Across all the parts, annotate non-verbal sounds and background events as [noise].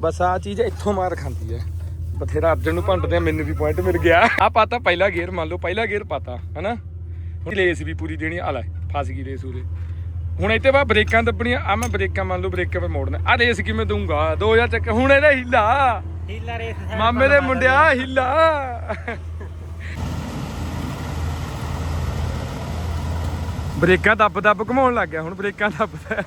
ਬਸ ਆ ਚੀਜ਼ ਇੱਥੋਂ ਮਾਰ ਖਾਂਦੀ ਹੈ। ਬਥੇਰਾ ਅਰਜਨ ਨੂੰ ਭੰਡਦੇ ਆ ਮੈਨੂੰ ਵੀ ਪੁਆਇੰਟ ਮਿਲ ਗਿਆ। ਆ ਪਾਤਾ ਪਹਿਲਾ ਗੇਅਰ ਮੰਨ ਲਓ ਪਹਿਲਾ ਗੇਅਰ ਪਾਤਾ ਹਨਾ? ਹੁਣ ਰੇਸ ਵੀ ਪੂਰੀ ਦੇਣੀ ਆ। ਲੈ ਫਸ ਗਈ ਰੇਸ ਉਰੇ। ਹੁਣ ਇੱਥੇ ਬਾ ਬ੍ਰੇਕਾਂ ਦੱਬਣੀਆਂ ਆ ਮੈਂ ਬ੍ਰੇਕਾਂ ਮੰਨ ਲਓ ਬ੍ਰੇਕਾਂ 'ਤੇ ਮੋੜਨਾ। ਆ ਰੇਸ ਕਿਵੇਂ ਦਊਂਗਾ? 2000 ਚੱਕ ਹੁਣ ਇਹਦਾ ਹਿੱਲਾ। ਹੀਲਾ ਰੇਸ ਮਾਮੇ ਦੇ ਮੁੰਡਿਆ ਹਿੱਲਾ। ਬ੍ਰੇਕਾਂ ਦੱਬ ਦੱਬ ਘਮਾਉਣ ਲੱਗ ਗਿਆ ਹੁਣ ਬ੍ਰੇਕਾਂ ਦੱਬਦਾ।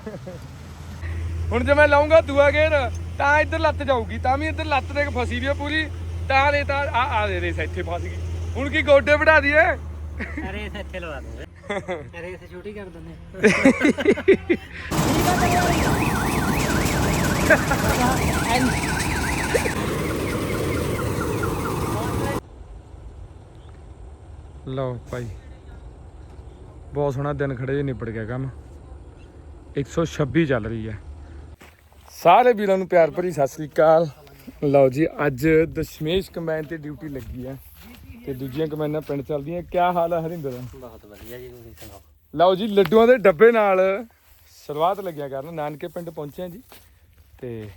ਹੁਣ ਜੇ ਮੈਂ ਲਾਉਂਗਾ ਦੂਆ ਗੇਰ ਤਾਂ ਇੱਧਰ ਲੱਤ ਜਾਊਗੀ ਤਾਂ ਵੀ ਇੱਧਰ ਲੱਤ ਦੇ ਫਸੀ ਵੀ ਆ ਪੂਰੀ। ਤਾਂ ਦੇ ਤਾਂ ਆ ਆ ਦੇ ਰੇਸ ਇੱਥੇ ਫਸ ਗਈ। ਹੁਣ ਕੀ ਗੋਡੇ ਵੜਾ ਦਈਏ? ਰੇਸ ਇੱਥੇ ਲਵਾ ਦੂੰਗੇ [laughs] ਰੇਸ ਛੋਟੀ ਕਰ ਦਿੰਦੇ। ਲਓ ਭਾਈ ਬਹੁਤ ਸੋਹਣਾ ਦਿਨ ਖੜੇ ਜੇ ਨਿਬੜ ਗਿਆ ਕੰਮ। 126 ਚੱਲ ਰਹੀ ਹੈ। ਸਾਰੇ ਵੀਰਾਂ ਨੂੰ ਪਿਆਰ ਭਰੀ ਸਤਿ ਸ੍ਰੀ ਅਕਾਲ। ਲਓ ਜੀ ਅੱਜ ਦਸ਼ਮੇਸ਼ ਕੰਬਾਈਨ ਤੇ ਡਿਊਟੀ ਲੱਗੀ ਹੈ ਤੇ ਦੂਜੀਆਂ ਕੰਬਾਈਨਾਂ ਪਿੰਡ ਚੱਲਦੀਆਂ। ਕੀ ਹਾਲ ਹੈ ਹਰਿੰਦਰ? ਬਹੁਤ ਵਧੀਆ ਜੀ ਤੁਸੀਂ ਸੁਣਾਓ? ਲਓ ਜੀ ਲੱਡੂਆਂ ਦੇ ਡੱਬੇ ਨਾਲ ਸ਼ੁਰੂਆਤ ਲੱਗਿਆ ਕਰਨ। ਨਾਨਕੇ ਪਿੰਡ ਪਹੁੰਚੇ ਹਾਂ ਜੀ। ਤੇ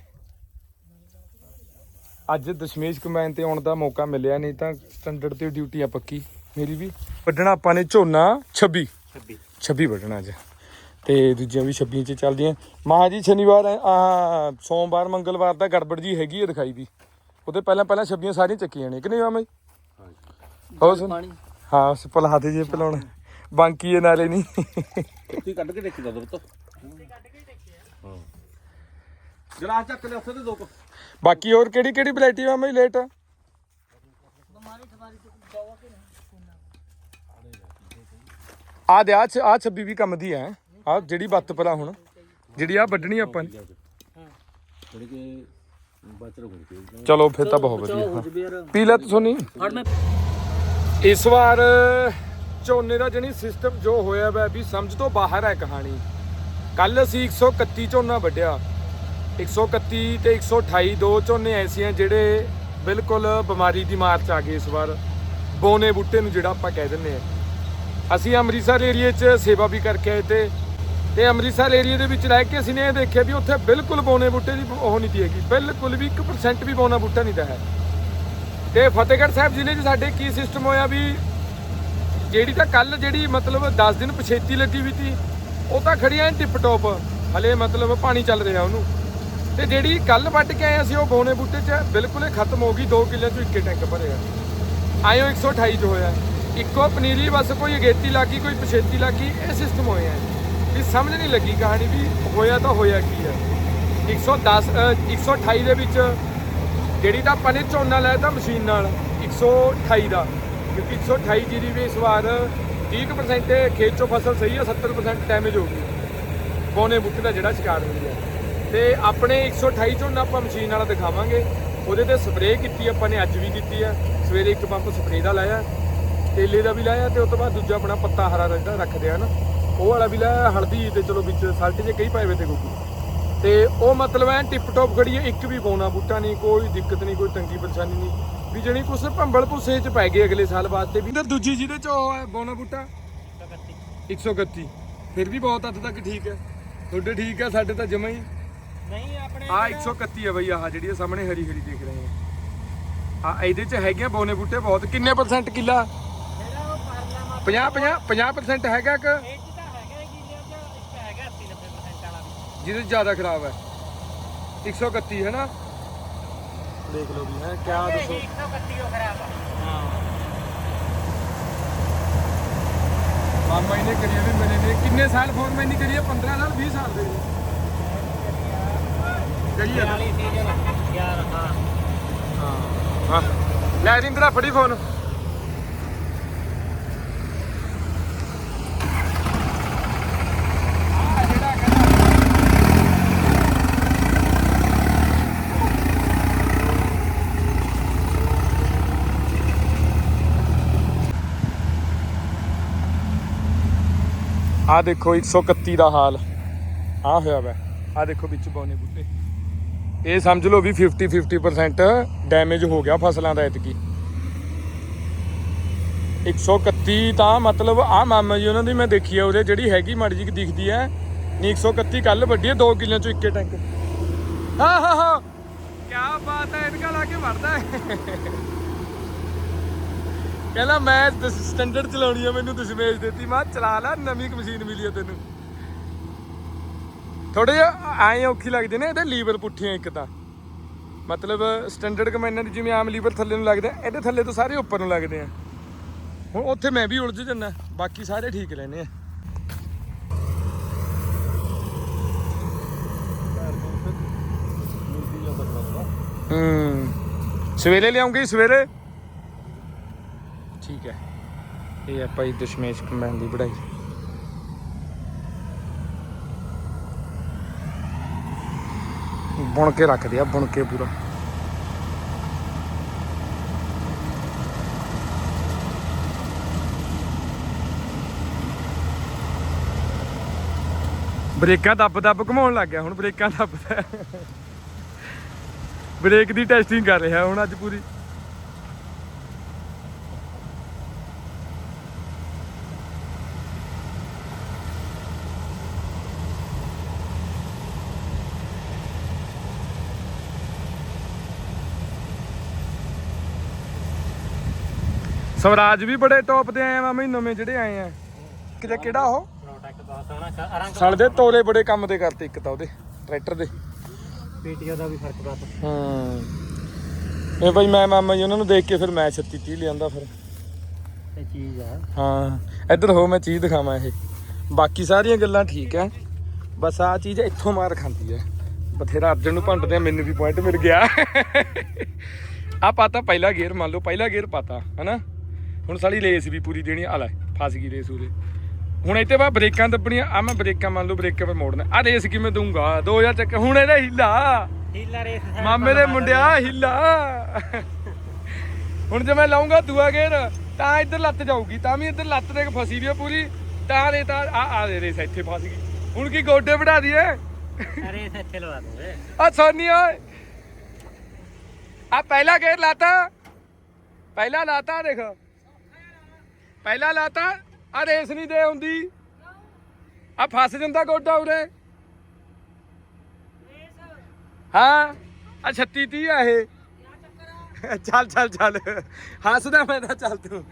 ਅੱਜ ਦਸ਼ਮੇਸ਼ ਕੰਬਾਈਨ ਤੇ ਆਉਣ ਦਾ ਮੌਕਾ ਮਿਲਿਆ ਨਹੀਂ ਤਾਂ ਸਟੈਂਡਰਡ ਤੇ ਡਿਊਟੀ ਆ ਪੱਕੀ। ਮੇਰੀ ਵੀ ਵੱਢਣਾ ਆਪਾਂ ਨੇ ਝੋਨਾ 26 26 26 ਵੱਢਣਾ ਅੱਜ। ਤੇ ਦੂਜੀਆਂ ਵੀ 26 ਚ ਚੱਲਦੀਆਂ। ਮਹਾ ਜੀ ਸ਼ਨੀਵਾਰ ਆ ਸੋਮਵਾਰ ਮੰਗਲਵਾਰ ਦਾ ਗੜਬੜ ਜੀ ਹੈਗੀ ਆ ਦਿਖਾਈ ਦੀ ਉਹਦੇ ਪਹਿਲਾਂ ਪਹਿਲਾਂ 26 ਸਾਰੀਆਂ ਚੱਕੀਆਂ ਨੇ ਕਿ ਨਹੀਂ ਮਾਮਾ ਜੀ? ਹੋ ਸੁਣ? ਹਾਂ ਸਿਪਲ ਹੱਥ ਜੇ ਪਲਾਉਣ। ਬਾਂਕੀ ਇਹ ਨਾਲੇ ਨਹੀਂ। ਤੁਸੀਂ ਕੱਢ ਕੇ ਦੇਖੀ ਦੋ ਹਾਂ। ਗਲਾਸ ਚੱਕ ਲਿਆ ਉੱਥੇ ਤੇ ਦੋ ਕੁ। ਬਾਕੀ ਹੋਰ ਕਿਹੜੀ ਕਿਹੜੀ ਵੈਰਾਈਟੀ ਆ ਮੈਂ ਲੇਟ? ਆ ਦੇ ਆ ਚ ਆ 26 ਵੀ ਕੰਮ ਦੀ ਹੈ। ਆ ਜਿਹੜੀ ਬੱਤ ਪਲਾ ਹੁਣ ਜਿਹੜੀ ਆ ਵੱਢਣੀ ਆਪਾਂ ਨੇ। ਥੋੜੀ ਕਿ ਬਚ ਰਹੋ ਕੋਈ ਚਲੋ ਫਿਰ ਤਾਂ ਬਹੁਤ ਵਧੀਆ। ਹਾਂ। ਪੀ ਲੈ ਤੂੰ ਸੋਨੀ। ਫੜ ਮੈਂ। ਇਸ ਵਾਰ ਝੋਨੇ ਦਾ ਜਣੀ ਸਿਸਟਮ ਜੋ ਹੋਇਆ ਵੈ ਵੀ ਸਮਝ ਤੋਂ ਬਾਹਰ ਹੈ ਕਹਾਣੀ। ਕੱਲ ਅਸੀਂ 131 ਝੋਨਾ ਵੱਢਿਆ। 131 ਤੇ 128 ਦੋ ਝੋਨੇ ਐਸੇ ਆ ਜਿਹੜੇ ਬਿਲਕੁਲ ਬਿਮਾਰੀ ਦੀ ਮਾਰ ਚ ਆ ਗਏ ਇਸ ਵਾਰ। ਬੋਨੇ ਬੂਟੇ ਨੂੰ ਜਿਹੜਾ ਆਪਾਂ ਕਹਿ ਦਿੰਦੇ ਆ। ਅਸੀਂ ਅੰਮ੍ਰਿਤਸਰ ਏਰੀਏ 'ਚ ਸੇਵਾ ਵੀ ਕਰਕੇ ਆਏ ਤੇ ਤੇ ਅੰਮ੍ਰਿਤਸਰ ਏਰੀਏ ਦੇ ਵਿੱਚ ਰਹਿ ਕੇ ਅਸੀਂ ਨੇ ਇਹ ਦੇਖਿਆ ਵੀ ਉੱਥੇ ਬਿਲਕੁਲ ਬੋਨੇ ਬੂਟੇ ਦੀ ਉਹ ਨਹੀਂ ਦੀ ਹੈਗੀ। ਬਿਲਕੁਲ ਵੀ 1% ਵੀ ਬੋਨਾ ਬੂਟਾ ਨਹੀਂ ਦਾ ਹੈ। ਤੇ ਫਤਿਹਗੜ੍ਹ ਸਾਹਿਬ ਜ਼ਿਲ੍ਹੇ 'ਚ ਸਾਡੇ ਕੀ ਸਿਸਟਮ ਹੋਇਆ ਵੀ ਜਿਹੜੀ ਤਾਂ ਕੱਲ ਜਿਹੜੀ ਮਤਲਬ 10 ਦਿਨ ਪਛੇਤੀ ਲੱਗੀ ਵੀ ਸੀ ਉਹ ਤਾਂ ਖੜੀਆਂ ਟਿਪ ਟੋਪ ਹਲੇ ਮਤਲਬ ਪਾਣੀ ਚੱਲ ਰਿਹਾ ਉਹਨੂੰ। ਤੇ ਜਿਹੜੀ ਕੱਲ ਵੱਟ ਕੇ ਆਏ ਅਸੀਂ ਉਹ ਬੋਨੇ ਬੂਟੇ 'ਚ, ਬਿਲਕੁਲ ਹੀ ਖਤਮ ਹੋ ਗਈ 2 ਕਿੱਲੇ 'ਚੋਂ ਇੱਕੇ ਟੈਂਕ ਭਰੇ ਭਰਿਆ ਆਇਓ 128 'ਚ ਹੋਇਆ। ਇੱਕੋ ਪਨੀਰੀ, ਬਸ ਕੋਈ ਅਗੇਤੀ ਲੱਗੀ, ਕੋਈ ਪਛੇਤੀ ਲੱਗੀ, ਇਹ ਸਿਸਟਮ ਹੋਇਆ। ਵੀ ਸਮਝ ਨਹੀਂ ਲੱਗੀ ਕਹਾਣੀ ਵੀ ਹੋਇਆ ਤਾਂ ਹੋਇਆ ਕੀ ਹੈ। 110 ਅ, 128 ਦੇ ਵਿੱਚ ਜਿਹੜੀ ਤਾਂ ਆਪਾਂ ਨੇ ਝੋਨਾ ਲਾਇਆ ਤਾਂ ਮਸ਼ੀਨ ਨਾਲ 128 ਦਾ। ਕਿਉਂਕਿ 128 ਜੀਰੀ ਵੀ ਇਸ ਵਾਰ 30% ਖੇਤ ਚੋਂ ਫਸਲ ਸਹੀ ਹੈ 70% ਡੈਮੇਜ ਹੋ ਗਈ। ਬੋਨੇ ਬੂਟੇ ਦਾ ਜਿਹੜਾ ਸ਼ਿਕਾਰ ਹੋਈ ਹੈ। ਤੇ ਆਪਣੇ 128 ਝੋਨਾ ਆਪਾਂ ਮਸ਼ੀਨ ਨਾਲ ਦਿਖਾਵਾਂਗੇ। ਉਹਦੇ ਤੇ ਸਪਰੇਅ ਕੀਤੀ ਆਪਾਂ ਨੇ ਅੱਜ ਵੀ ਕੀਤੀ ਹੈ। ਸਵੇਰੇ ਇੱਕ ਪੰਪ ਸਪਰੇਅ ਦਾ ਲਾਇਆ। ਤੇਲੇ ਦਾ ਵੀ ਲਾਇਆ ਤੇ ਉਸ ਤੋਂ ਬਾਅਦ ਦੂਜਾ ਆਪਣਾ ਪੱਤਾ ਹਰਾ ਰਹਿੰਦਾ ਰੱਖਦੇ ਆ ਨਾ। ਉਹ ਵਾਲਾ ਵੀ ਲਾਇਆ ਹਲਦੀ ਤੇ ਚਲੋ ਵਿੱਚ ਸਲਟ ਜੇ ਕਈ ਪਾਏ ਵੇ ਤੇ ਗੁੱਗੂ ਤੇ ਉਹ ਮਤਲਬ ਐ ਟਿਪ ਟੋਪ ਖੜੀ ਇੱਕ ਵੀ ਬੋਨਾ ਬੂਟਾ ਨਹੀਂ ਕੋਈ ਦਿੱਕਤ ਨਹੀਂ ਕੋਈ ਤੰਗੀ ਪਰੇਸ਼ਾਨੀ ਨਹੀਂ। ਵੀ ਜਣੀ ਕੁਛ ਭੰਬਲ ਭੁੱਸੇ ਚ ਪੈ ਗਏ ਅਗਲੇ ਸਾਲ ਵਾਸਤੇ ਵੀ। ਤੇ ਦੂਜੀ ਜਿਹਦੇ ਚ ਉਹ ਹੈ ਬੋਨਾ ਬੂਟਾ? 131 ਫਿਰ ਵੀ ਬਹੁਤ ਹੱਦ ਤੱਕ ਠੀਕ ਹੈ। ਤੁਹਾਡੇ ਠੀਕ ਹੈ ਸਾਡੇ ਤਾਂ ਜਮਾ ਹੀ। ਨਹੀਂ ਆਪਣੇ ਆ 131 ਹੈ ਬਈ ਆਹ ਜਿਹੜੀ ਸਾਹਮਣੇ ਹਰੀ ਹਰੀ ਦੇਖ ਰਹੇ ਆ ਆ ਇਹਦੇ ਚ ਹੈਗੇ ਬੋਨੇ ਬੂਟੇ ਬਹੁਤ। ਕਿੰਨੇ ਪਰਸੈਂਟ ਕਿੱਲਾ? ਜਿਹੜਾ ਉਹ ਪਰਲਾ ਮਾ 50 50 50% ਹੈਗਾ ਕਿ ਇਹ ਚ ਤਾਂ ਹੈਗਾ ਹੀ ਕਿਲਿਆਂ ਚ ਇੱਕ ਹੈਗਾ 80 90% ਵਾਲਾ ਵੀ ਜਿਹਦੇ ਜ਼ਿਆਦਾ ਖਰਾਬ ਹੈ। 131 ਹੈ ਨਾ? ਦੇਖ ਲਓ ਵੀ ਹੈ ਕਿਆ ਦੱਸੋ? 131 ਉਹ ਖਰਾਬ ਆ। ਹਾਂ। ਮਾਮਾ ਇਹਨੇ ਕਰੀ ਵੀ ਮੇਰੇ ਨੇ ਕਿੰਨੇ ਸਾਲ ਫੋਰਮੈਨ ਨਹੀਂ ਕਰੀ ਹੈ 15 ਸਾਲ 20 ਸਾਲ ਦੇ। ਕਰੀ ਹੈ 40 ਸੀਜ਼ਨ ਯਾਰ ਹਾਂ। ਹਾਂ। ਲੈ ਰਿੰਦਰਾ ਫੜੀ ਫੋਨ। ਆ ਦੇਖੋ 131 ਦਾ ਹਾਲ। ਆ ਹੋਇਆ ਵਾ। ਆ ਦੇਖੋ ਵਿੱਚ ਬੋਨੇ ਬੂਟੇ। ਇਹ ਸਮਝ ਲਓ ਵੀ 50 50% ਡੈਮੇਜ ਹੋ ਗਿਆ ਫਸਲਾਂ ਦਾ ਇਤਕੀ 131 ਤਾਂ ਮਤਲਬ ਆ ਮਾਮਾ ਜੀ, ਉਹਨਾਂ ਦੀ ਮੈਂ ਦੇਖੀ ਆ ਉਹਦੇ ਜਿਹੜੀ ਹੈਗੀ ਮਾੜੀ ਜੀ ਦਿਖਦੀ ਹੈ ਨਹੀਂ 131 ਕੱਲ ਵੱਡੀ ਹੈ 2 ਕਿੱਲਿਆਂ ਚੋਂ ਇੱਕੇ ਟੈਂਕ। ਹਾਂ ਹਾਂ ਹਾਂ। ਕੇ ਵੜਦਾ। ਕਹਿੰਦਾ ਮੈਂ ਸਟੈਂਡਰਡ ਚਲਾਉਣੀ ਆ, ਮੈਨੂੰ ਦਸ਼ਮੇਸ਼ ਦਿੱਤੀ। ਮੈਂ ਚਲਾ ਲੈ, ਨਵੀਂ ਮਸ਼ੀਨ ਮਿਲੀ ਆ ਤੈਨੂੰ। ਥੋੜੇ ਜਿਹਾ ਐਂ ਔਖੀ ਲੱਗਦੇ ਨੇ, ਇਹਦੇ ਲੀਵਰ ਪੁੱਠੀਆਂ ਇੱਕ ਤਾਂ। ਮਤਲਬ ਸਟੈਂਡਰਡ ਕਮੈਨਾਂ ਜਿਵੇਂ ਆਮ ਲੀਵਰ ਥੱਲੇ ਨੂੰ ਲੱਗਦੇ ਇਹਦੇ ਥੱਲੇ ਤੋਂ ਸਾਰੇ ਉੱਪਰ ਨੂੰ ਲੱਗਦੇ ਆ। ਹੁਣ ਉੱਥੇ ਮੈਂ ਵੀ ਉਲਝ ਜੰਨਾ ਬਾਕੀ ਸਾਰੇ ਠੀਕ ਰਹਿੰਦੇ ਆ। ਹੂੰ। ਸਵੇਰੇ ਲਿਆਉਂਗੀ, ਸਵੇਰੇ। ਠੀਕ ਹੈ। ਇਹ ਆ ਭਾਈ ਦਸ਼ਮੇਸ਼ ਕੰਬਾਈਨ ਦੀ ਵਢਾਈ ਬੁਣ ਕੇ ਰੱਖਦੇ ਆ, ਬੁਣ ਕੇ ਪੂਰਾ। ਬ੍ਰੇਕਾਂ ਦੱਬ ਦੱਬ ਘਮਾਉਣ ਲੱਗ ਗਿਆ ਹੁਣ, ਬ੍ਰੇਕਾਂ ਦੱਬਦਾ ਬ੍ਰੇਕ ਦੀ ਟੈਸਟਿੰਗ ਕਰ ਰਿਹਾ ਹੁਣ ਅੱਜ ਪੂਰੀ। ਸਵਰਾਜ ਵੀ ਬੜੇ ਟੌਪ ਤੇ ਆਏ ਆ ਮਾਮੇ ਨਵੇਂ ਜਿਹੜੇ ਆਏ ਆ। ਕਿਤੇ ਕਿਹੜਾ ਉਹ? ਪ੍ਰੋਡਕਟ ਬਹੁਤ ਸੋਹਣਾ ਰੰਗ ਦੇ ਤੋਲੇ ਬੜੇ ਕੰਮ ਦੇ ਕਰਤੇ ਇੱਕ ਤਾਂ ਉਹਦੇ ਟਰੈਕਟਰ ਦੇ। ਪੀਟੀਓ ਦਾ ਵੀ ਫ਼ਰਕ ਬਹੁਤ ਹਾਂ। ਇਹ ਭਾਈ ਮੈਂ ਮਾਮਾ ਜੀ ਉਹਨਾਂ ਨੂੰ ਦੇਖ ਕੇ ਫਿਰ ਮੈਂ 36 30 ਲਿਆਂਦਾ ਫਿਰ। ਇਹ ਚੀਜ਼ ਆ। ਹਾਂ। ਇੱਧਰ ਹੋ ਮੈਂ ਚੀਜ਼ ਦਿਖਾਵਾਂ ਇਹ। ਬਾਕੀ ਸਾਰੀਆਂ ਗੱਲਾਂ ਠੀਕ ਹੈ ਬਸ ਆ ਚੀਜ਼ ਇੱਥੋਂ ਮਾਰ ਖਾਂਦੀ ਹੈ ਬਥੇਰਾ ਅਰਜਨ ਨੂੰ ਭੰਡਦੇ ਆ ਮੈਨੂੰ ਵੀ ਪੁਆਇੰਟ ਮਿਲ ਗਿਆ। ਆ ਪਾਤਾ ਪਹਿਲਾ ਗੇਅਰ ਮੰਨ ਲਓ ਪਹਿਲਾ ਗੇਅਰ ਪਾਤਾ ਹਨਾ? ਹੁਣ ਸਾਡੀ ਰੇਸ ਵੀ ਪੂਰੀ ਦੇਣੀ ਆ। ਲੈ ਫਸ ਗਈ ਰੇਸ ਉਰੇ। ਹੁਣ ਇੱਥੇ ਬਾ ਬ੍ਰੇਕਾਂ ਦੱਬਣੀਆਂ। ਆ ਮੈਂ ਬ੍ਰੇਕਾਂ ਮੰਨ ਲਓ ਬ੍ਰੇਕਾਂ 'ਤੇ ਮੋੜਨਾ। ਆ ਰੇਸ ਕਿਵੇਂ ਦਊਂਗਾ? 2000 ਚੱਕ ਹੁਣ ਇਹਦਾ ਹਿੱਲਾ। ਹੀਲਾ ਰੇਸ ਮਾਮੇ ਦੇ ਮੁੰਡਿਆ ਹਿੱਲਾ। ਹੁਣ ਜੇ ਮੈਂ ਲਾਉਂਗਾ ਦੂਆ ਗੇਰ ਤਾਂ ਇੱਧਰ ਲੱਤ ਜਾਊਗੀ। ਤਾਂ ਵੀ ਇੱਧਰ ਲੱਤ ਦੇ ਫਸੀ ਵੀ ਆ ਪੂਰੀ। ਤਾਂ ਦੇ ਤਾਂ ਆ ਆ ਦੇ ਰੇਸ ਇੱਥੇ ਫਸ ਗਈ। ਹੁਣ ਕੀ ਗੋਡੇ ਵਢਾ ਦਈਏ? ਰੇਸ ਇੱਥੇ ਲਵਾ ਦੂੰਗੇ ਆ ਸੋਨੀ ਓਏ। ਆ ਪਹਿਲਾ ਗੇਰ ਲਾਤਾ। ਪਹਿਲਾ ਲਾਤਾ ਦੇਖ। ਪਹਿਲਾ ਲਾਤਾ ਆ ਰੇਸ ਨਹੀਂ ਦੇ ਹੁੰਦੀ। ਆ ਫਸ ਜਾਂਦਾ ਗੋਡਾ ਉਰੇ। ਹਾਂ ਆ 36 30 ਆ ਇਹ। ਚੱਲ ਚੱਲ ਚੱਲ। ਹੱਸਦਾ ਮੈਂ ਤਾਂ ਚੱਲ ਤੂੰ।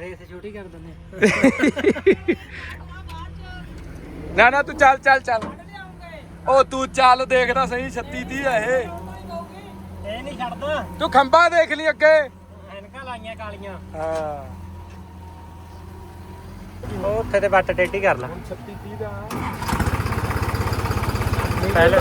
ਰੇਸ ਛੋਟੀ ਕਰ ਦਿੰਦੇ। ਨਾ ਨਾ ਤੂੰ ਚੱਲ ਚੱਲ ਚੱਲ। ਉਹ ਤੂੰ ਚੱਲ ਦੇਖਦਾ ਸਹੀ 36 30 ਆ ਇਹ। ਇਹ ਨਹੀਂ ਛੱਡਦਾ। ਤੂੰ ਖੰਭਾ ਦੇਖ ਲਈ ਅੱਗੇ। ਐਨਕਾਂ ਲਾਈਆਂ ਕਾਲੀਆਂ। ਹਾਂ। ਉਹ ਉੱਥੇ ਤੇ ਬੱਟ ਟੇਢੀ ਕਰ ਲਾ। 36 30 ਦਾ। ਪਹਿਲੇ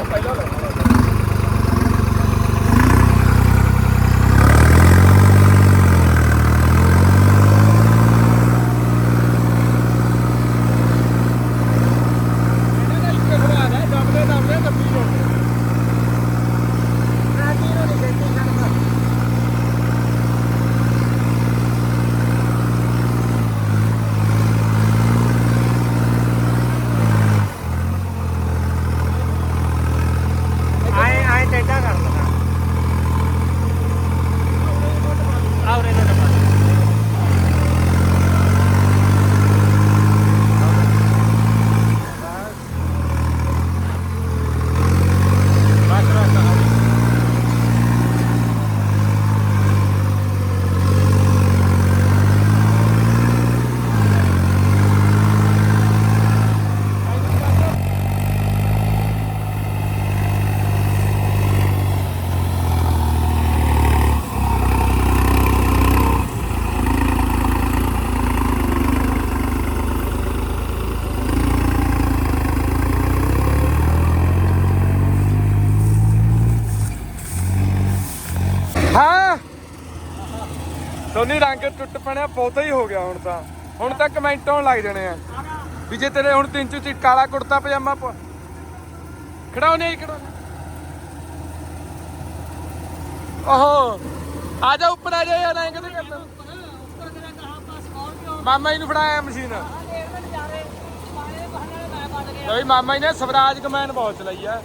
ਆਏ ਆਏ ਟੇਢਾ ਕਰ ਲਾ ਆਉਰੇ ਦੇ ਨੰਬਰ ਹਾਂ। ਸੋਨੀ ਰੰਗ ਟੁੱਟ ਪਣਿਆ ਬਹੁਤਾ ਹੀ ਹੋ ਗਿਆ ਹੁਣ ਤਾਂ। ਹੁਣ ਤਾਂ ਕਮੈਂਟ ਆਉਣ ਲੱਗ ਜਾਣੇ ਆ। ਵੀ ਜੇ ਤੇਰੇ ਹੁਣ ਤਿੰਨ ਚ ਕਾਲਾ ਕੁੜਤਾ ਪਜਾਮਾ ਪ- ਖੜਾਉਣੇ ਹੀ ਖੜਾਉਣੇ ਓਹੋ ਆ ਜਾ ਉੱਪਰ ਆ ਜਾ ਯਾਰ ਐਂ ਕਦੇ ਕਰਦਾ ਮਾਮਾ ਜੀ ਨੂੰ ਫੜਾਇਆ ਮਸ਼ੀਨ। ਬਈ ਮਾਮਾ ਜੀ ਨੇ ਸਵਰਾਜ ਕਮੈਨ ਬਹੁਤ ਚਲਾਈ ਆ।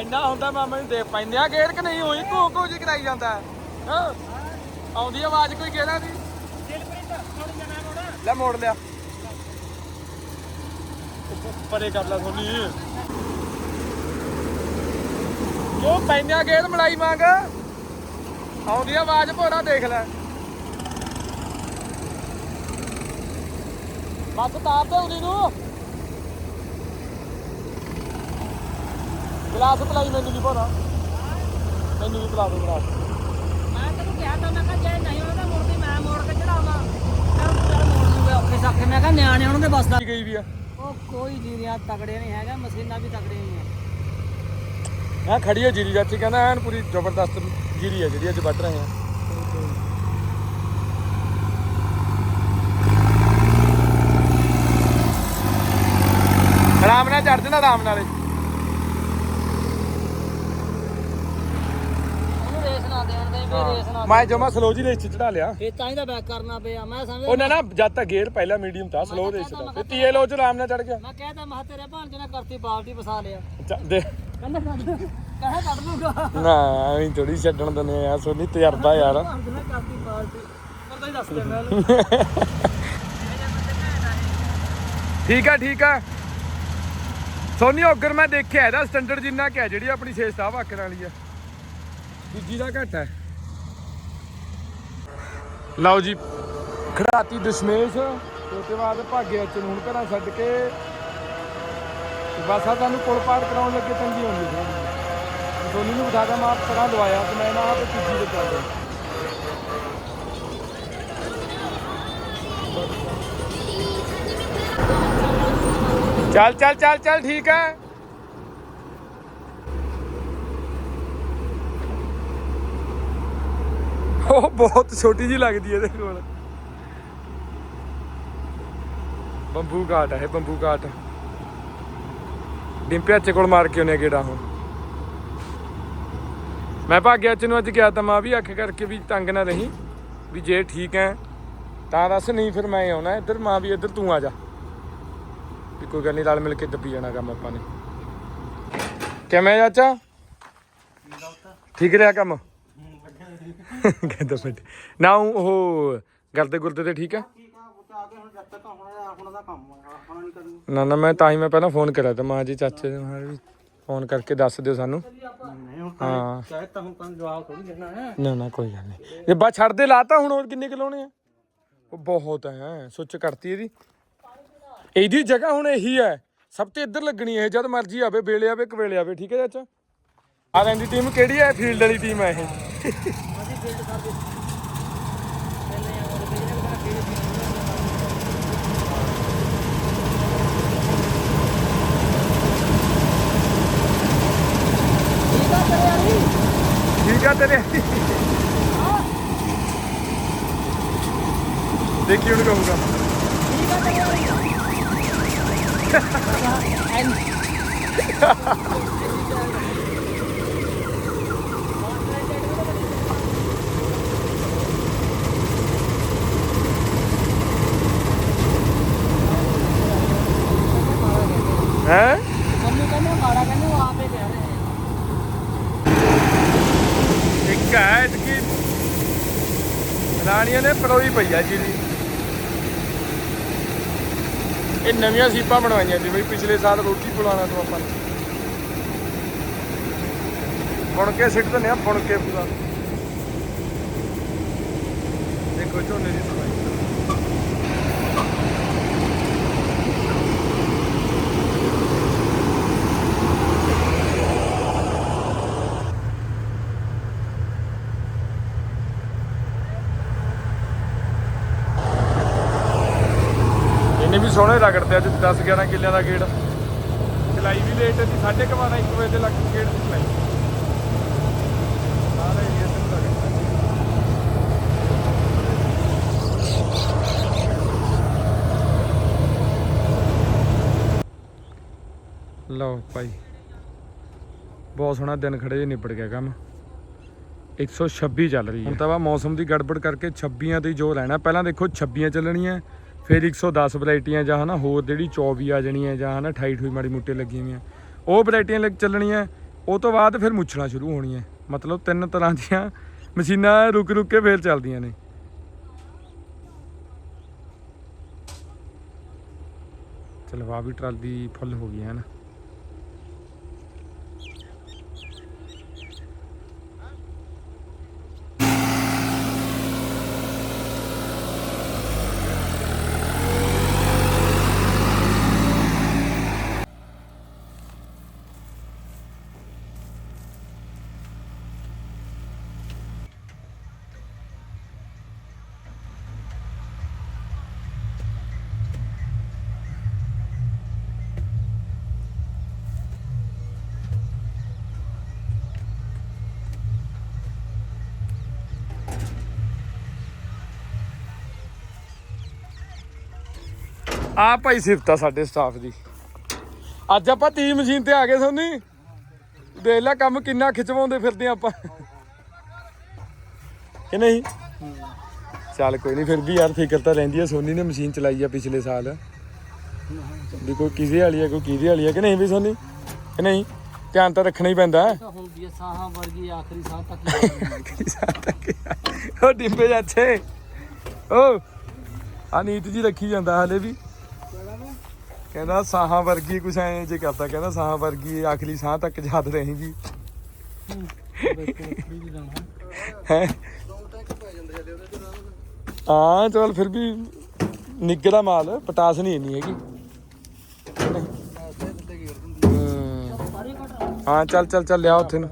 ਇੰਨਾ ਹੁੰਦਾ ਮਾਮਾ ਜੀ ਦੇ ਪੈਂਦੇ ਆ ਗੇਰ ਕਿ ਨਹੀਂ ਹੋਈ ਘੂ ਘੂ ਜੀ ਕਰਾਈ ਜਾਂਦਾ ਹਾਂ। ਆਉਂਦੀ ਆਵਾਜ਼ ਕੋਈ ਗੇਰਾਂ ਦੀ? ਲੈ ਮੋੜ ਲਿਆ। ਪਰੇ ਕਰ ਲੈ ਸੋਨੀ। ਕਿਉਂ ਪੈਂਦਿਆ ਗੇਰ ਮਲਾਈ ਮੰਗ ਆਉਂਦੀ ਆਵਾਜ਼, ਭੋਰਾ ਦੇਖ ਲੈ। ਬਸ ਤਾਰ ਦੇ ਉਨੀ ਨੂੰ। ਗਲਾਸ ਪਲਾਈ ਮੈਨੂੰ ਨਹੀਂ ਭੋਰਾ ਮੈਨੂੰ ਵੀ ਪਿਲਾ ਦੇ ਗਲਾਸ। ਮੈਂ ਤੈਨੂੰ ਕਿਹਾ ਤਾਂ ਮੈਂ ਕਿਹਾ ਜੇ ਨਹੀਂ ਉਹਨਾਂ ਦਾ ਮੁੜਦੀ ਮੈਂ ਮੋੜ ਕੇ ਚੜਾਵਾਂ। ਚੱਲ ਚੱਲ ਮੋੜ ਲੂਗਾ ਔਖੇ ਸੌਖੇ। ਮੈਂ ਕਿਹਾ ਨਿਆਣੇ ਉਹਨਾਂ ਦੇ ਬਸ ਦਾ। ਗਈ ਵੀ ਆ? ਉਹ ਕੋਈ ਜੀਰੀਆਂ ਤਗੜੇ ਨਹੀਂ ਹੈਗਾ ਮਸ਼ੀਨਾਂ ਵੀ ਤਗੜੇ ਨਹੀਂ ਹੈ ਆ ਖੜੀ ਹੈ ਜੀਰੀ ਚਾਚੀ ਕਹਿੰਦਾ ਐਨ ਪੂਰੀ ਜ਼ਬਰਦਸਤ ਜੀਰੀ ਹੈ ਜਿਹੜੀ ਅੱਜ ਵੱਢ ਰਹੇ ਆ। ਆਰਾਮ ਨਾਲ ਚੜ ਜਾਣਾ ਆਰਾਮ ਨਾਲੇ ਉਹਨੂੰ ਰੇਸ ਨਾ ਦੇਣ ਦੇ ਵੀ ਰੇਸ ਨਾ ਮੈਂ ਜਮਾ ਸਲੋ ਜੀ ਰੇਸ ਚ ਚੜਾ ਲਿਆ। ਫੇ ਤਾਂ ਹੀ ਤਾਂ ਬੈਕ ਕਰਨਾ ਪਿਆ ਮੈਂ ਸਮਝ ਉਹਨਾਂ ਨਾ ਜਦ ਤੱਕ ਗੇਅਰ ਪਹਿਲਾ ਮੀਡੀਅਮ ਤਾਂ ਸਲੋ ਰੇਸ ਦਾ। ਤੇ ਤੀਏ ਲੋ ਚ ਆਰਾਮ ਨਾਲ ਚੜ ਗਿਆ। ਮੈਂ ਕਹਿੰਦਾ ਮੈਂ ਕਿਹਾ ਤੇਰੇ ਭਾਂਜੇ ਨੇ ਕਰਤੀ ਬਾਲਟੀ ਵਸਾ ਲਿਆ। ਚੱਲ ਦੇ। ਕਹਿੰਦਾ ਕੱਢ ਕਹਿੰਦਾ ਕੱਢ ਲੂਗਾ ਨਾ ਐਂ ਥੋੜੀ ਛੱਡਣ ਦਿੰਦੇ ਆ ਸੋਨੀ ਤਜਰਬਾ ਯਾਰ। ਭਾਂਜੇ ਨੇ ਕਰਤੀ ਬਾਲਟੀ। ਪਤਾ ਹੀ ਦੱਸ ਦੇ ਮੈਂ [laughs] ਠੀਕ ਆ ਠੀਕ ਆ। ਸੋਨੀ ਔਗਰ ਮੈਂ ਦੇਖਿਆ ਇਹਦਾ ਸਟੈਂਡਰਡ ਜਿੰਨਾ ਕਿ ਹੈ ਜਿਹੜੀ ਆਪਣੀ 6 ਸਟਾਫ ਆਕਰ ਵਾਲੀ ਆ। ਦੂਜੀ ਦਾ ਘੱਟ ਹੈ। ਲਓ ਜੀ। ਖੜਾਤੀ ਦਸ਼ਮੇਸ਼, ਤੇ ਉਸ ਤੋਂ ਬਾਅਦ ਭਾਗੇ ਚ ਹੁਣ ਘਰਾਂ ਛੱਡ ਕੇ। ਬਸ ਆ ਤੁਹਾਨੂੰ ਪੁਲ ਪਾਰ ਕਰਾਉਣ ਲੱਗੇ ਤੰਗੀ ਹੁੰਦੀ ਸੀ ਸੋਨੀ ਨੂੰ ਬਤਾ ਮੈਂ ਆਪ ਤਰ੍ਹਾਂ ਲਵਾਇਆ ਤੇ ਮੈਂ ਨਾ ਆਪ ਤੀਜੀ ਦੇ ਚੱਲਦੇ ਚੱਲ ਚੱਲ ਚੱਲ ਚੱਲ, ਠੀਕ ਹੈ। ਉਹ ਬਹੁਤ ਛੋਟੀ ਜੀ ਲੱਗਦੀ ਹੈ ਇਹਦੇ ਕੋਲ। ਬੰਬੂ ਘਾਟ ਹੈ ਬੰਬੂ ਘਾਟ। ਡਿੰਪਿਆ ਚ ਕੋਲ ਮਾਰ ਕੇ ਉਹਨੇ ਗੇੜਾ ਹੁਣ। ਮੈਂ ਭਾਗਿਆ ਚ ਨੂੰ ਅੱਜ ਗਿਆ ਤਾਂ ਮਾਂ ਵੀ ਅੱਖ ਕਰਕੇ ਵੀ ਤੰਗ ਨਾ ਰਹੀ ਵੀ ਜੇ ਠੀਕ ਹੈ ਤਾਂ ਦੱਸ ਨਹੀਂ ਫਿਰ ਮੈਂ ਆਉਣਾ ਇੱਧਰ ਮਾਂ ਵੀ ਇੱਧਰ ਤੂੰ ਆ ਜਾ। ਵੀ ਕੋਈ ਗੱਲ ਨਹੀਂ ਰਲ ਮਿਲ ਕੇ ਦੱਬੀ ਜਾਣਾ ਕੰਮ ਆਪਾਂ ਨੇ। ਕਿਵੇਂ ਚਾਚਾ? ਠੀਕ ਰਿਹਾ ਕੰਮ? ਕਹਿੰਦਾ ਫਟ ਨਾ, ਉਹ ਗਰਦੇ ਗੁਰਦੇ ਤੇ ਠੀਕ ਆ? ਠੀਕ ਆ ਪੁੱਤ ਆ ਕੇ ਹੁਣ ਜਦ ਤੱਕ ਹੁਣ ਹੁਣ ਦਾ ਕੰਮ ਆ ਹੁਣ ਨਹੀਂ ਕਰਨੀ ਨਾ ਨਾ, ਮੈਂ ਤਾਂ ਹੀ ਮੈਂ ਪਹਿਲਾਂ ਫੋਨ ਕਰਿਆ ਤਾਂ ਮਾਂ ਜੀ, ਚਾਚੇ ਦੇ ਮਾਂ ਵੀ ਫੋਨ ਕਰਕੇ ਦੱਸ ਦਿਓ ਸਾਨੂੰ। ਨਹੀਂ ਹੁਣ ਹਾਂ। ਚਾਹੇ ਤਾਂ ਹੁਣ ਤਾਂ ਜਵਾਬ ਥੋੜੀ ਦੇਣਾ ਹੈ ਨਾ ਨਾ, ਕੋਈ ਗੱਲ ਨਹੀਂ। ਇਹ ਬਾ ਛੱਡ ਦੇ, ਲਾਤਾ ਹੁਣ ਹੋਰ ਕਿੰਨੇ ਕਿਲੋਣੇ ਆ? ਉਹ ਬਹੁਤ ਹੈ, ਸੁੱਚ ਕਰਤੀ ਇਹਦੀ। ਇਹਦੀ ਜਗ੍ਹਾ ਹੁਣ ਇਹੀ ਹੈ ਸਭ ਤੋਂ ਇੱਧਰ ਲੱਗਣੀ ਹੈ ਜਦ ਮਰਜ਼ੀ ਆਵੇ, ਵੇਲੇ ਆਵੇ ਕਵੇਲੇ ਆਵੇ, ਠੀਕ ਹੈ ਚਾਚਾ? ਆ ਰਹਿੰਦੀ ਟੀਮ ਕਿਹੜੀ ਹੈ ਫੀਲਡ ਵਾਲੀ ਟੀਮ ਹੈ ਇਹ। ਠੀਕ ਆ ਤੇਰੇ। ਦੇਖੀ ਹੁਣ ਕਹੂੰਗਾ। ਠੀਕ ਆ ਤੇਰੇ। ਐਨ [laughs] ਹੈ? ਮੰਮੀ ਕਹਿੰਦੇ ਮਾੜਾ ਕਹਿੰਦੇ ਉਹ ਆਪੇ ਕਹਿ ਰਹੇ ਇੱਕ ਹੈ ਇਤਕੀ ਰਾਣੀਆਂ ਨੇ ਪਰੋਈ ਪਈ ਆ ਜੀ ਇਹ ਨਵੀਆਂ ਸੀਪਾਂ ਬਣਵਾਈਆਂ ਸੀ ਬਈ ਪਿਛਲੇ ਸਾਲ ਰੋਟੀ ਪੁਲਾਣਾ ਤੋਂ ਆਪਾਂ ਨੇ। ਬੁਣ ਕੇ ਸਿੱਟ ਦਿੰਦੇ ਆ ਬੁਣ ਕੇ ਪੂਰਾ। ਦੇਖੋ ਝੋਨੇ ਦੀ ਸਫ਼ਾਈ ਇਹਨੇ ਵੀ ਸੋਹਣੇ ਰਗੜਦੇ ਅੱਜ 10 11 ਕਿੱਲਿਆਂ ਦਾ ਗੇੜ। ਚਲਾਈ ਵੀ ਲੇਟ ਸੀ 12:30 1 ਵਜੇ ਦੇ ਲੱਗ ਗੇੜ ਦੀ ਚਲਾਈ ਸਾਰਾ ਏਰੀਆ ਤੇ ਰਗੜਦਾ ਲਓ ਭਾਈ, ਬਹੁਤ ਸੋਹਣਾ ਦਿਨ ਖੜੇ ਜੇ ਨਿਬੜ ਗਿਆ ਕੰਮ। 126 ਚੱਲ ਰਹੀ ਹੈ। ਹੁਣ ਤਾਂ ਵਾ ਮੌਸਮ ਦੀ ਗੜਬੜ ਕਰਕੇ 26ਾਂ ਤੇ ਜੋ ਰਹਿਣਾ। ਪਹਿਲਾਂ ਦੇਖੋ 26ਾਂ ਚੱਲਣੀਆਂ ਫਿਰ 110 ਵੈਰਾਈਟੀਆਂ ਜਾਂ ਹਨਾ ਹੋਰ ਜਿਹੜੀ 24 ਆ ਜਾਣੀਆਂ ਜਾਂ ਹਨਾ 28 ਠੂਈ ਮਾੜੀ ਮੁੱਟੇ ਲੱਗੀਆਂ ਹੋਈਆਂ। ਉਹ ਵੈਰਾਈਟੀਆਂ ਲੱਗ ਚੱਲਣੀਆਂ। ਉਹ ਤੋਂ ਬਾਅਦ ਫਿਰ ਮੁੱਛਣਾ ਸ਼ੁਰੂ ਹੋਣੀਆਂ। ਮਤਲਬ ਤਿੰਨ ਤਰ੍ਹਾਂ ਦੀਆਂ ਮਸ਼ੀਨਾਂ ਰੁਕ ਰੁਕ ਕੇ ਫੇਰ ਚੱਲਦੀਆਂ ਨੇ। ਚਲਵਾ ਵੀ ਟਰਾਲੀ ਫੁੱਲ ਹੋ ਗਈ ਹੈ ਨਾ। ਆ ਭਾਈ ਸਿਫਤਾ ਸਾਡੇ ਸਟਾਫ ਦੀ। ਅੱਜ ਆਪਾਂ 30 ਮਸ਼ੀਨ ਤੇ ਆ ਗਏ ਸੋਨੀ। ਦੇਖ ਲੈ ਕੰਮ ਕਿੰਨਾ ਖਿਚਵਾਉਂਦੇ ਫਿਰਦੇ ਆਪਾਂ। ਕਿ ਨਹੀਂ? ਚੱਲ ਕੋਈ ਨਹੀਂ ਫਿਰ ਵੀ ਯਾਰ ਫਿਕਰ ਤਾਂ ਰਹਿੰਦੀ ਆ। ਸੋਨੀ ਨੇ ਮਸ਼ੀਨ ਚਲਾਈ ਆ ਪਿਛਲੇ ਸਾਲ। ਵੀ ਕੋਈ ਕਿਹਦੇ ਵਾਲੀ ਆ ਕੋਈ ਕਿਹਦੇ ਵਾਲੀ ਆ ਕਿ ਨਹੀਂ ਵੀ ਸੋਨੀ? ਕਿ ਨਹੀਂ? ਧਿਆਨ ਤਾਂ ਰੱਖਣਾ ਹੀ ਪੈਂਦਾ ਤਾਂ ਹੁੰਦੀ ਸਾਹਾਂ ਵਰਗੀ ਆਖਰੀ ਸਾਹ ਤੱਕ [laughs] ਉਹ ਡਿੰਬੇ ਜਾਛੇ ਓ ਆ ਨੀਤ ਜੀ ਰੱਖੀ ਜਾਂਦਾ ਹਲੇ ਵੀ। ਕਹਿੰਦਾ ਸਾਹਾਂ ਵਰਗੀ ਕੁਛ ਐ ਜੇ ਕਰਦਾ ਕਹਿੰਦਾ ਸਾਹਾਂ ਵਰਗੀ ਆਖਰੀ ਸਾਹ ਤੱਕ ਯਾਦ ਰਹੇਗੀ। ਹੈ? ਹਾਂ ਚਲ ਫਿਰ ਵੀ ਨਿੱਗੜਾ ਮਾਲ ਪਟਾਸ ਨਹੀਂ ਇੰਨੀ ਹੈਗੀ। ਹਾਂ। ਚੱਲ ਚੱਲ ਚੱਲ ਲਿਆ ਉੱਥੇ ਨੂੰ।